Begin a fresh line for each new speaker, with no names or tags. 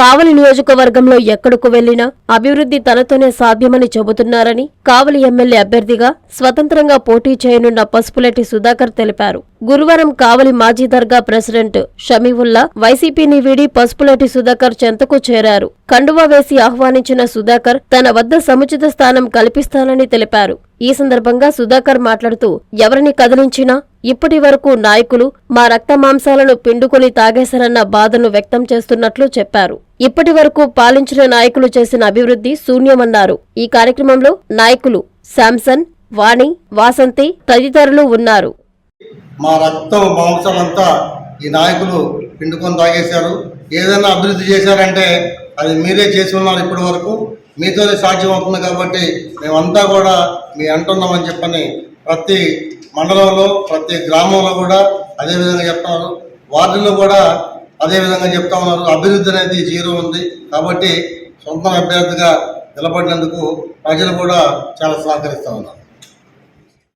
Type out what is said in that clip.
కావలి నియోజకవర్గంలో ఎక్కడకు వెళ్ళినా అభివృద్ధి తనతోనే సాధ్యమని చెబుతున్నారని కావలి ఎమ్మెల్యే అభ్యర్థిగా స్వతంత్రంగా పోటీ చేయనున్న పసుపులెట్టి సుధాకర్ తెలిపారు. గురువారం కావలి మాజీ దర్గా ప్రెసిడెంట్ షమీవుల్లా వైసీపీని వీడి పసుపులెట్టి సుధాకర్ చెంతకు చేరారు. కండువా వేసి ఆహ్వానించిన సుధాకర్ తన వద్ద సముచిత స్థానం కల్పిస్తానని తెలిపారు. ఈ సందర్భంగా సుధాకర్ మాట్లాడుతూ ఎవరిని కదిలించినా ఇప్పటి వరకు నాయకులు మా రక్త మాంసాలను పిండుకొని తాగేశారన్న బాధను వ్యక్తం చేస్తున్నట్లు చెప్పారు. ఇప్పటి వరకు పాలించిన నాయకులు చేసిన అభివృద్ధి శూన్యమన్నారు. ఈ కార్యక్రమంలో నాయకులు శాంసన్ వాణి వాసంతి తదితరులు ఉన్నారు.
మా రక్తం మాంసమంతా ఈ నాయకులు పిండుకొని తాగేశారు. ఏదైనా అభివృద్ధి చేశారంటే అది మీరే చేసి ఉన్నారు ఇప్పటి వరకు. మీతోనే సాధ్యం అవుతుంది కాబట్టి మేమంతా కూడా మీ అంటున్నామని చెప్పని ప్రతి మండలంలో ప్రతి గ్రామంలో కూడా అదే విధంగా చెప్తున్నారు వార్డుల్లో కూడా అదే విధంగా చెప్తా ఉన్నారు. అభివృద్ధి అనేది జీరో ఉంది. కాబట్టి సొంత అభ్యర్థిగా నిలబడినందుకు ప్రజలు కూడా చాలా సహకరిస్తూ ఉన్నారు.